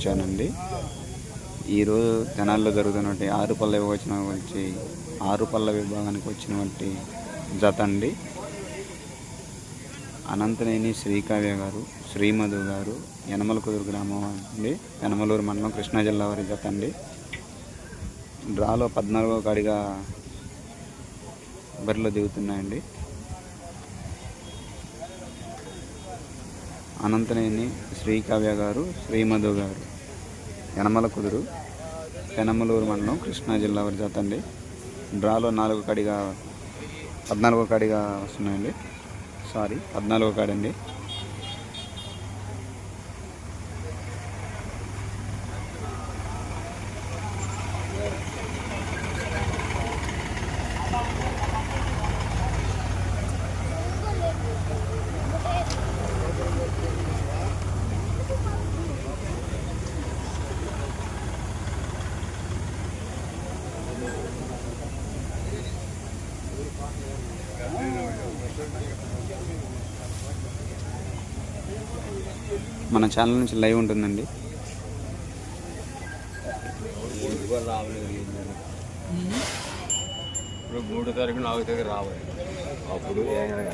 వచ్చానండి. ఈరోజు తెనాల్లో జరుగుతున్నటువంటి ఆరు పళ్ళ విభజన వచ్చి ఆరు పళ్ళ విభాగానికి వచ్చినటువంటి జత అండి. అనంతనేని శ్రీకావ్య గారు శ్రీమధు గారు యనమల కుదురు గ్రామం అండి. యనమలూరు మండలం కృష్ణా జిల్లా వారి జత అండి. డ్రాలో పద్నాలుగో కాడిగా బరిలో దిగుతున్నాయండి. అనంతనేని శ్రీకావ్య గారు శ్రీమధు గారు. యనమల కుదురు. పెనమలూరు మండలం కృష్ణా జిల్లా వారి జత అండి డ్రాలో నాలుగు కాడిగా పద్నాలుగో కాడిగా వస్తున్నాయండి. సారీ పద్నాలుగో కాడండి. మన ఛానల్ నుంచి లైవ్ ఉంటుందండి. ఇప్పుడు మూడో తారీఖు నాలుగో తారీఖు రావాలి. అప్పుడు ఏమైనా